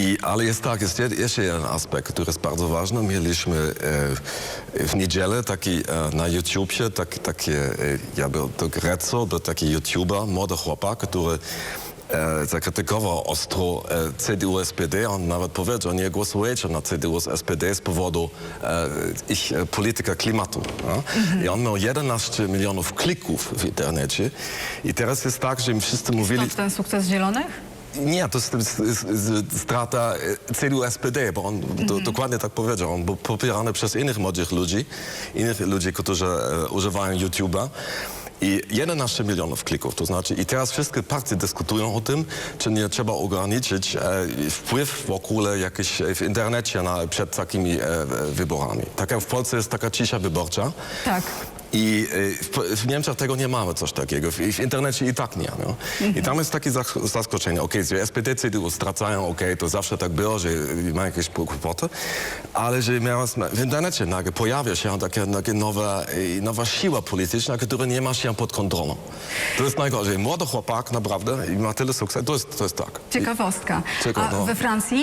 I, ale jest tak, jest jeszcze jeden aspekt, który jest bardzo ważny. Mieliśmy e, w niedzielę taki, e, na YouTubie tak, takie, e, ja był to Greco, był taki YouTuber, młody chłopak, który zakrytykował ostro e, CDU, SPD. On nawet powiedział, nie głosujecie na CDU z powodu ich polityka klimatu. Ja? I on miał 11 milionów klików w internecie. I teraz jest tak, że im wszyscy mówili... Stąd ten sukces zielonych? Nie, to jest, jest, jest, jest strata e, CDU-SPD, bo on do, dokładnie tak powiedział. On był popierany przez innych młodych ludzi, innych ludzi, którzy e, używają YouTube'a. I 11 milionów klików, to znaczy i teraz wszystkie partie dyskutują o tym, czy nie trzeba ograniczyć e, wpływ w ogóle jakiś e, w internecie na, przed takimi e, wyborami. Tak jak w Polsce jest taka cisza wyborcza. Tak. I y, w, w Niemczech tego nie mamy coś takiego. W, w internecie i tak nie. No. I tam jest takie zaskoczenie. Okej, że SPD, CDU stracają, okej, to zawsze tak było, że mają jakieś kłopoty, ale że miała, w internecie nagle pojawia się taka, taka nowa, y, nowa siła polityczna, która nie ma się pod kontrolą. To jest najgorzej. Młody chłopak naprawdę i ma tyle sukcesu, to jest, to jest tak. Ciekawostka. Ciekawe, A no. we Francji